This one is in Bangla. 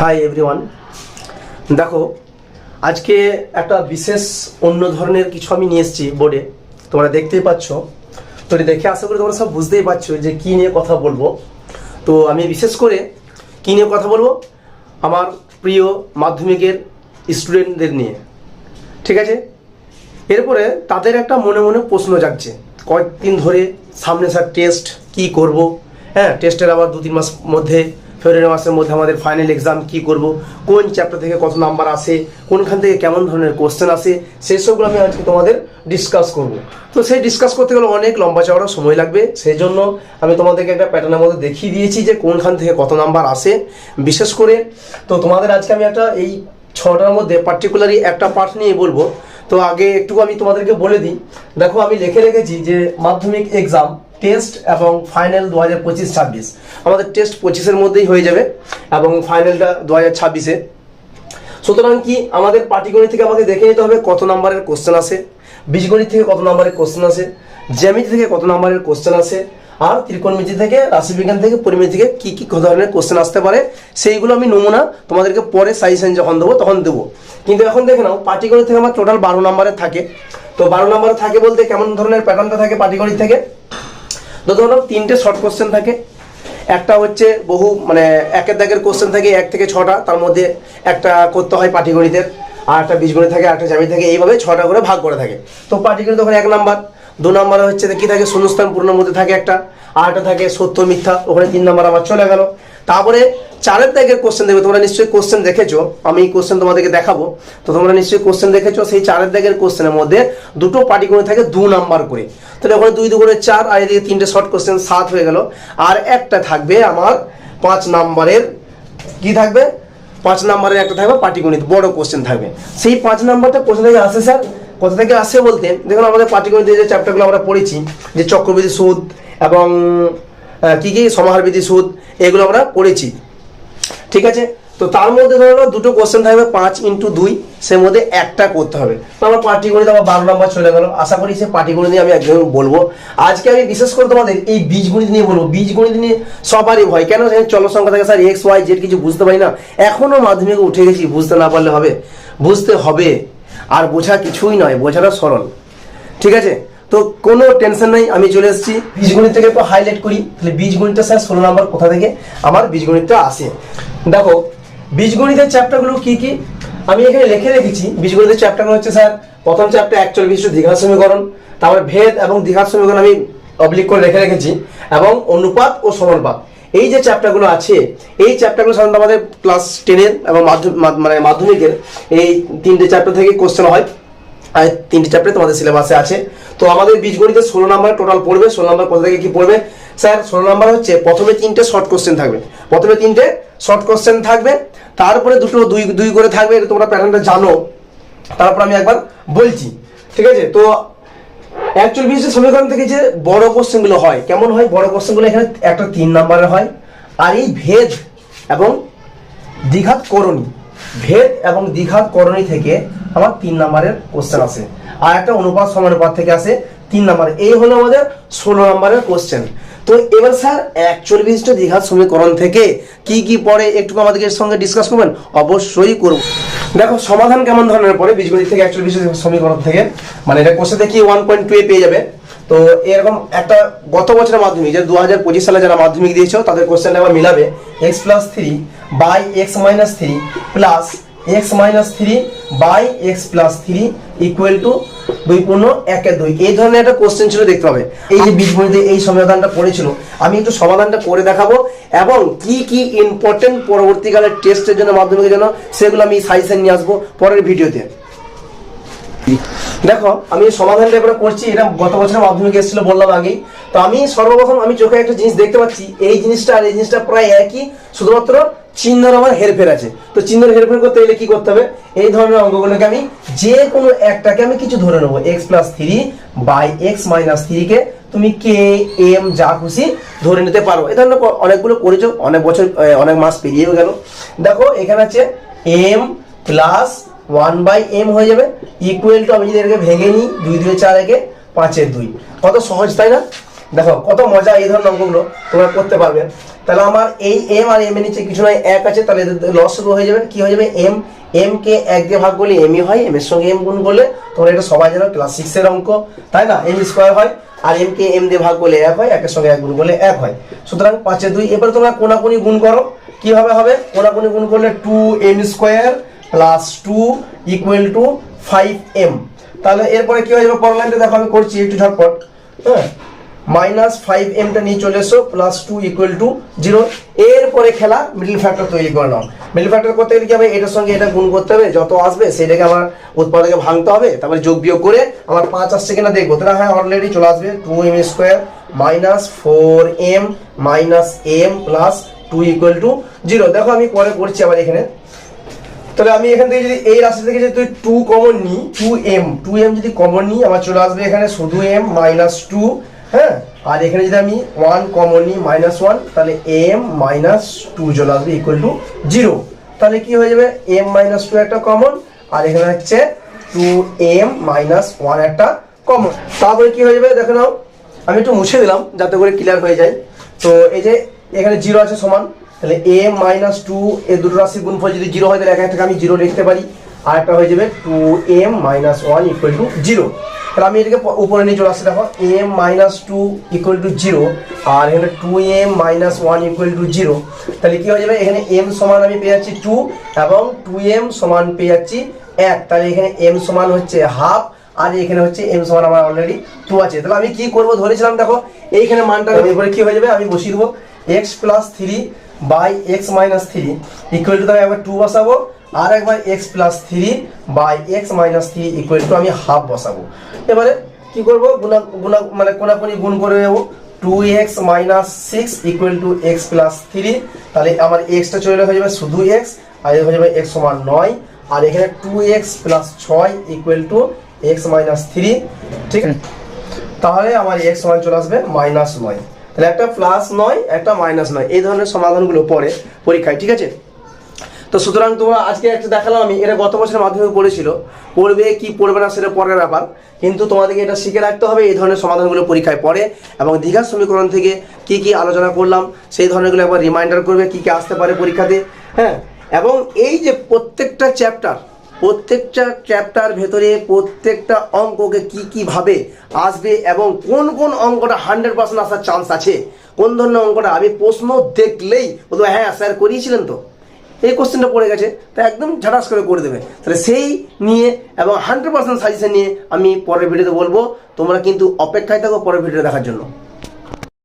হাই এভরিওয়ান দেখো, আজকে একটা বিশেষ অন্য ধরনের কিছু আমি নিয়ে এসেছি বোর্ডে তোমরা দেখতেই পাচ্ছ। তো দেখে আশা করি তোমরা সব বুঝতেই পারছ যে কী নিয়ে কথা বলব। তো আমি বিশেষ করে কী নিয়ে কথা বলব? আমার প্রিয় মাধ্যমিকের স্টুডেন্টদের নিয়ে। ঠিক আছে? এরপরে তাদের একটা মনে মনে প্রশ্ন জাগছে। কয়েকদিন ধরে সামনে স্যার টেস্ট কি করব? হ্যাঁ টেস্টের আবার দু তিন মাস মধ্যে ফেব্রুয়ারি মাসের মধ্যে আমাদের ফাইনাল এক্সাম কি করব? কোন চ্যাপ্টার থেকে কত নাম্বার আসে? কোনখান থেকে কেমন ধরনের কোশ্চেন আসে? সেই সবগুলো আমি আজকে তোমাদের ডিসকাস করব। তো সেই ডিসকাস করতে গেলে অনেক লম্বা চওড়া সময় লাগবে। সেই জন্য আমি তোমাদেরকে একটা প্যাটার্নের মধ্যে দেখিয়ে দিয়েছি যে কোনখান থেকে কত নাম্বার আসে। বিশেষ করে, তো তোমাদের আজকে আমি একটা এই ছটার মধ্যে পার্টিকুলারলি একটা পার্ট নিয়ে বলব। তো আগে একটু আমি তোমাদেরকে বলে দিই। দেখো আমি লিখে রেখেছি যে মাধ্যমিক এক্সাম টেস্ট এবং ফাইনাল দু হাজার পঁচিশ ছাব্বিশ। আমাদের টেস্ট পঁচিশের মধ্যেই হয়ে যাবে এবং ফাইনালটা দু হাজার ছাব্বিশে। সুতরাং কি আমাদের পাটিগণিত থেকে আমাকে দেখে নিতে হবে কত নাম্বারের কোশ্চেন আসে, বীজগণিত থেকে কত নাম্বারের কোশ্চেন আসে, জ্যামিতি থেকে কত নাম্বারের কোশ্চেন আসে, আর ত্রিকোণমিতি থেকে, রাশিবিজ্ঞান থেকে, পরিমিতি থেকে কী কী ধরনের কোশ্চেন আসতে পারে, সেইগুলো আমি নমুনা তোমাদেরকে পরে সাজেশন যখন দেবো তখন দেবো। কিন্তু এখন দেখে নাও, পাটিগণিত থেকে আমার টোটাল বারো নাম্বারের থাকে। তো বারো নাম্বারে থাকে বলতে কেমন ধরনের প্যাটার্নটা থাকে পাটিগণিত থেকে? ধরো তিনটে শর্ট কোশ্চেন থাকে। একটা হচ্ছে বহু মানে একের দাগের কোশ্চেন থাকে, এক থেকে ছটা, তার মধ্যে একটা করতে হয় পাটিগণিতের, আর একটা বীজগণিত থাকে একটা জামি থাকে, এইভাবে ছটা করে ভাগ করে থাকে। তো পাটিগণিত ওখানে এক নাম্বার, দু নাম্বার হচ্ছে কি থাকে, শূন্যস্থান পূর্ণের মধ্যে থাকে একটা, আর একটা থাকে সত্য মিথ্যা, ওখানে তিন নাম্বার আবার চলে গেল। তারপরে চারের দাগের কোশ্চেন দেখবে, তোমরা নিশ্চয়ই কোশ্চেন দেখেছ, আমি এই কোশ্চেন তোমাদেরকে দেখাবো। তো তোমরা নিশ্চয়ই কোশ্চেন দেখেছ, সেই চারের দাগের কোশ্চেনের মধ্যে দুটো পাটিগণিত থাকে দু নাম্বার করে। তাহলে ওখানে দুই দু করে চার, আর এদিকে তিনটে শর্ট কোশ্চেন সাত হয়ে গেল। আর একটা থাকবে আমার পাঁচ নাম্বারের কি থাকবে? পাঁচ নাম্বারের একটা থাকবে পাটিগণিত বড় কোশ্চেন থাকবে। সেই পাঁচ নাম্বারটা কোথা থেকে আসে স্যার কোথা থেকে আসে বলতে, দেখুন আমাদের পাটিগণিতের যে চ্যাপ্টারগুলো আমরা পড়েছি, যে চক্রবৃদ্ধি সুদ এবং কি কি সমাহারবিধি সুদ, এগুলো আমরা পড়েছি। ঠিক আছে? তো তার মধ্যে ধরো দুটো কোশ্চেন থাকবে, পাঁচ ইন্টু দুই সে মধ্যে একটা করতে হবে। তো আমার পাটিগণিত আমার বারো নাম্বার চলে গেল। আশা করি সে পাটিগণিত নিয়ে আমি একদম বলব। আজকে আমি বিশেষ করে তোমাদের এই বীজগণিত নিয়ে বলব। বীজগণিত নিয়ে সবারই ভয়। কেন চলো সংখ্যা থাকে স্যার এক্স ওয়াই জেড কিছু বুঝতে পারি না। এখনও মাধ্যমিকে উঠে গেছি, বুঝতে না পারলে হবে। বুঝতে হবে। আর বোঝা কিছুই নয়, বোঝাটা সরল। ঠিক আছে? তো কোনো টেনশন নাই, আমি চলে এসেছি। বীজগণিতটাকে একটু হাইলাইট করি। তাহলে বীজগণিতটা স্যার ষোলো নম্বর কোথা থেকে? আমার বীজগণিতটা আসে দেখো, বীজগণিতের চ্যাপ্টারগুলো কি কি? আমি এখানে লিখে রেখেছি। বীজগণিতের চ্যাপ্টারগুলো হচ্ছে স্যার প্রথম চ্যাপ্টার অ্যাকচুয়াল বিশিষ্ট দ্বিঘাত সমীকরণ, তারপরে ভেদ এবং দ্বিঘাত সমীকরণ আমি অবলিক করে রেখে রেখেছি, এবং অনুপাত ও সমানুপাত। এই যে চ্যাপ্টারগুলো আছে, এই চ্যাপ্টারগুলো সাধারণত আমাদের ক্লাস টেনের এবং মানে মাধ্যমিকের এই তিনটে চ্যাপ্টার থেকে কোশ্চেন হয়। আর তিনটে চ্যাপ্টার তোমাদের সিলেবাসে আছে। তো আমাদের বীজগণিতের ষোলো নাম্বার টোটাল পড়বে, ষোলো নাম্বার কোথা থেকে কি পড়বে? স্যার, ষোলো নাম্বার হচ্ছে প্রথমে তিনটে শর্ট কোশ্চেন থাকবে। প্রথমে তিনটে শর্ট কোশ্চেন থাকবে, তারপরে দুটো দুই দুই করে থাকবে, এটা তোমরা প্যাটার্নটা জানো। তারপর আমি একবার বলছি, ঠিক আছে? তো অ্যাকচুয়াল বিশেষ সমীকরণ থেকে যে বড় কোশ্চেনগুলো হয়, কেমন হয়? বড় কোশ্চেনগুলো এখানে একটা তিন নাম্বারের হয়। আর এই ভেদ এবং দ্বিঘাত করণী, ভেদ এবং দ্বিঘাত করণী থেকে আমার তিন নাম্বারের কোশ্চেন আসে। আর একটা অনুপাত সমানুপাত থেকে আসে তিন নাম্বার। এই হলো আমাদের ষোলো নাম্বারের কোশ্চেন তো এবার স্যার অ্যাকচুয়াল বিশিষ্ট দ্বিঘাত সমীকরণ থেকে কি কি পড়ে একটু আমাদের সঙ্গে ডিসকাস করবেন? অবশ্যই করব। দেখো, সমাধান কেমন ধরনের পড়ে? বীজগণিত থেকে বিশিষ্ট সমীকরণ থেকে। মানে এটা কোশ্চেন দেখি ওয়ান পয়েন্ট টু এ পেয়ে যাবে। তো এরকম একটা গত বছরের মাধ্যমিক, যে দু হাজার পঁচিশ সালে যারা মাধ্যমিক দিয়েছ, তাদের কোশ্চেনটা আবার মিলাবে। X plus three by x minus three plus x minus three by x plus three equal to দুই পূর্ণ একে দুই। এই ধরনের একটা কোশ্চেন ছিল, দেখতে হবে এই যে বীজগণিতে এই সমাধানটা পড়েছিল আমি একটু সমাধানটা করে দেখাবো এবং কি কি ইম্পর্টেন্ট পরবর্তীকালে টেস্টের জন্য মাধ্যমিকের জন্য সেগুলো আমি সাজেশন নিয়ে আসব পরের ভিডিওতে। দেখো, আমি সমাধানটা এবারে করছি, এটা গত বছর মাধ্যমিক এসেছিল বললাম আগেই। তো আমি সর্বপ্রথম আমি চোখে একটা জিনিস দেখতে পাচ্ছি, এই জিনিসটা আর এই জিনিসটা প্রায় একই, শুধুমাত্র আমার হেরফের আছে। তো হেরফের করতে গেলে কি করতে হবে? এই ধরনের অঙ্কগুলোকে আমি যে কোনো একটাকে আমি কিছু ধরে নেব। X plus three by x minus থ্রিকে তুমি কে এম যা খুশি ধরে নিতে পারো। ধরনের অনেকগুলো করেছ, অনেক বছর অনেক মাস পেরিয়েও গেল। দেখো, এখানে আছে M plus one by M হয়ে যাবে। ইকুয়াল টু আমি যদি এটাকে ভেঙে নিই, দুই দুই চার একে পাঁচের দুই। কত সহজ, তাই না? দেখো, কত মজা এই ধরনের অঙ্কগুলো তোমরা করতে পারবে। তাহলে আমার এই এম আর এম এর নিচে কিছু নয় এক আছে, তাহলে লস শুরু হয়ে যাবে। কি হয়ে যাবে? এম এম কে এক দিয়ে ভাগ করলে এমই হয় এম এর সঙ্গে এম গুণ করলে তোমরা এটা সবাই জানো ক্লাস সিক্সের অঙ্ক, তাই না? এম স্কোয়ার হয়, আর এম কে এম দিয়ে ভাগ করলে এক হয়, একের সঙ্গে এক গুণ করলে এক হয়। সুতরাং পাঁচে দুই এবার তোমরা কোনাকুনি গুণ করো। কীভাবে হবে কোনাকুনি গুণ করলে two M square plus two equal to five M তাহলে এরপরে কি হয়ে যাবে? পরের লাইনটা দেখো, আমি করছি, একটু ঝটপট। হ্যাঁ? মাইনাস ফাইভ এমটা নিয়ে চলে এসো plus two equal to zero এরপরে খেলা মিডল ফ্যাক্টর তৈরি করে নাও। মিডল ফ্যাক্টর করতে গেলে কি হবে? এটার সঙ্গে এটা গুণ করতে হবে, যত আসবে সেটাকে আমার উৎপাদকে ভাঙতে হবে, তারপরে যোগ বিয়োগ করে আমার পাঁচ আসছে কিনা দেখব। তাহলে হ্যাঁ অলরেডি চলে আসবে two M square minus four M minus M plus two equal to zero দেখো আমি পরে করছি আবার এখানে। তাহলে আমি এখান থেকে যদি এই রাশি থেকে যদি তুই টু কমন নিই টু এম টু এম যদি কমন নিই, আমার চলে আসবে এখানে শুধু এম মাইনাস টু হ্যাঁ? আর এখানে যদি আমি ওয়ান কমন নিই মাইনাস ওয়ান তাহলে এম মাইনাস টু চলে আসবে ইকুয়াল টু জিরো তাহলে কি হয়ে যাবে? এম মাইনাস টু একটা কমন আর এখানে হচ্ছে টু এম মাইনাস ওয়ান একটা কমন তারপরে কি হয়ে যাবে? দেখে নাও। আমি একটু মুছে দিলাম, যাতে করে ক্লিয়ার হয়ে যায়। তো এই যে এখানে জিরো আছে সমান, তাহলে এম মাইনাস টু এ দুটো রাশির গুণফল যদি জিরো হয়, তাহলে এখান থেকে আমি জিরো লিখতে পারি। আর একটা হয়ে যাবে two M minus one equal to zero তাহলে আমি এটাকে উপরে নিয়ে চলে আসছি, দেখো M minus two equal to zero আর এখানে two M minus one equal to zero তাহলে কি হয়ে যাবে? এখানে এম সমান আমি পেয়ে যাচ্ছি টু এবং টু এম সমান পেয়ে যাচ্ছি এক, তাহলে এখানে এম সমান হচ্ছে হাফ আর এখানে হচ্ছে এম সমান আমার অলরেডি টু আছে। তাহলে আমি কি করব? ধরেছিলাম, দেখো, এইখানে মানটা এরপরে কি হয়ে যাবে? আমি বসিয়ে দেবো x plus three by x minus three equal to আমি একবার টু বসাবো আর একবার x plus three by x minus three equal to আমি হাফ বসাবো। এবারে কি করব? গুণা গুণা মানে কোনাকুনি গুণ করে নেব। Two x minus six equal to x plus three তাহলে আমার এক্সটা চলে হয়ে যাবে শুধু এক্স আর হয়ে যাবে এক্স সমান নয়। আর এখানে টু এক্স প্লাস ছয় equal to x minus three ঠিক আছে? তাহলে আমার এক্স সমান চলে আসবে মাইনাস নয়। তাহলে একটা প্লাস নয়, একটা মাইনাস নয়। এই ধরনের সমাধানগুলো পড়ে পরীক্ষায়, ঠিক আছে? তো সুতরাং তোমরা আজকে একটা দেখালাম আমি, এটা গত বছরের মাধ্যমে পড়েছিল। পড়বে কি পড়বে না সেটা পরের ব্যাপার। কিন্তু তোমাদেরকে এটা শিখে রাখতে হবে, এই ধরনের সমাধানগুলো পরীক্ষায় পড়ে এবং দীঘার সমীকরণ থেকে কি কি আলোচনা করলাম, সেই ধরনেরগুলো একবার রিমাইন্ডার করবে কি কি আসতে পারে পরীক্ষাতে হ্যাঁ? এবং এই যে প্রত্যেকটা চ্যাপ্টার প্রত্যেকটা চ্যাপ্টার ভেতরে প্রত্যেকটা অঙ্ককে কি কীভাবে আসবে এবং কোন কোন অঙ্কটা হান্ড্রেড পার্সেন্ট আসার চান্স আছে, কোন ধরনের অঙ্কটা, আমি প্রশ্ন দেখলেই বলব হ্যাঁ স্যার করিয়েছিলেন তো। এই কোশ্চেনটা পড়ে গেছে, তা একদম ঝাটাস করে করে দেবে। তাহলে সেই নিয়ে এবং হান্ড্রেড পার্সেন্ট সাজেশন নিয়ে আমি পরের ভিডিওতে বলব, তোমরা কিন্তু অপেক্ষায় থাকো পরের ভিডিও দেখার জন্য।